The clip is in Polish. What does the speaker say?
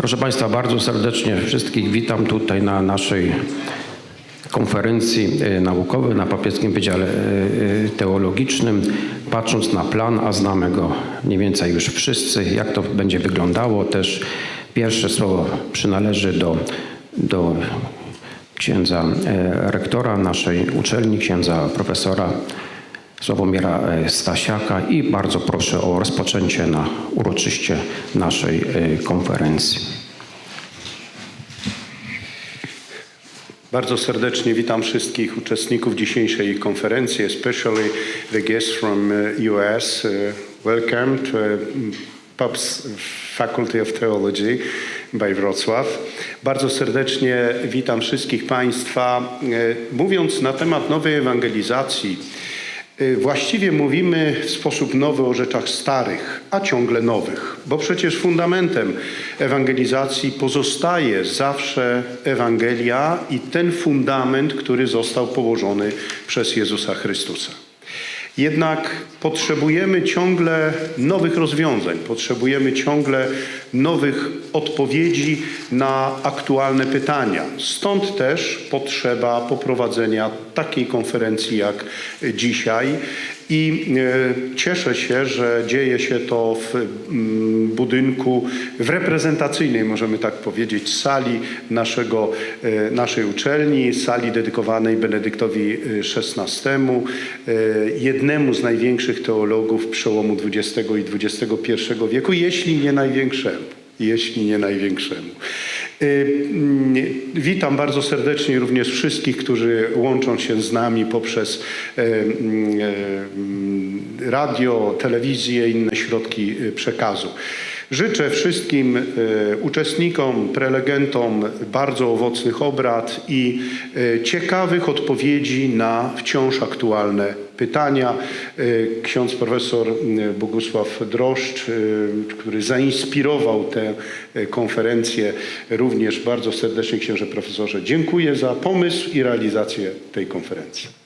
Proszę Państwa, bardzo serdecznie wszystkich witam tutaj na naszej konferencji e, naukowej na Papieskim Wydziale e, e, Teologicznym. Patrząc na plan, a znamy go mniej więcej już wszyscy, jak to będzie wyglądało, też pierwsze słowo przynależy do, do księdza rektora naszej uczelni, księdza profesora Sławomira e, Stasiaka i bardzo proszę o rozpoczęcie na uroczyście naszej e, konferencji. Bardzo serdecznie witam wszystkich uczestników dzisiejszej konferencji, especially the guests from uh, US. Welcome to PUBS Faculty of Theology by Wrocław. Bardzo serdecznie witam wszystkich Państwa. E, Mówiąc na temat nowej ewangelizacji, Właściwie mówimy w sposób nowy o rzeczach starych, a ciągle nowych, bo przecież fundamentem ewangelizacji pozostaje zawsze Ewangelia i ten fundament, który został położony przez Jezusa Chrystusa. Jednak potrzebujemy ciągle nowych rozwiązań, potrzebujemy ciągle nowych odpowiedzi na aktualne pytania. Stąd też potrzeba poprowadzenia takiej konferencji jak dzisiaj. I e, cieszę się, że dzieje się to w mm, budynku, w reprezentacyjnej, możemy tak powiedzieć, sali naszego, e, naszej uczelni, sali dedykowanej Benedyktowi XVI, e, jednemu z największych teologów przełomu XX i XXI wieku, jeśli nie największemu jeśli nie największemu. Y, mm, Witam bardzo serdecznie również wszystkich, którzy łączą się z nami poprzez e, mm, e, mm, radio, telewizję i inne środki y, przekazu. Życzę wszystkim e, uczestnikom, prelegentom bardzo owocnych obrad i e, ciekawych odpowiedzi na wciąż aktualne pytania. E, Ksiądz profesor Bogusław Droszcz, który zainspirował tę konferencję, również bardzo serdecznie księże profesorze dziękuję za pomysł i realizację tej konferencji.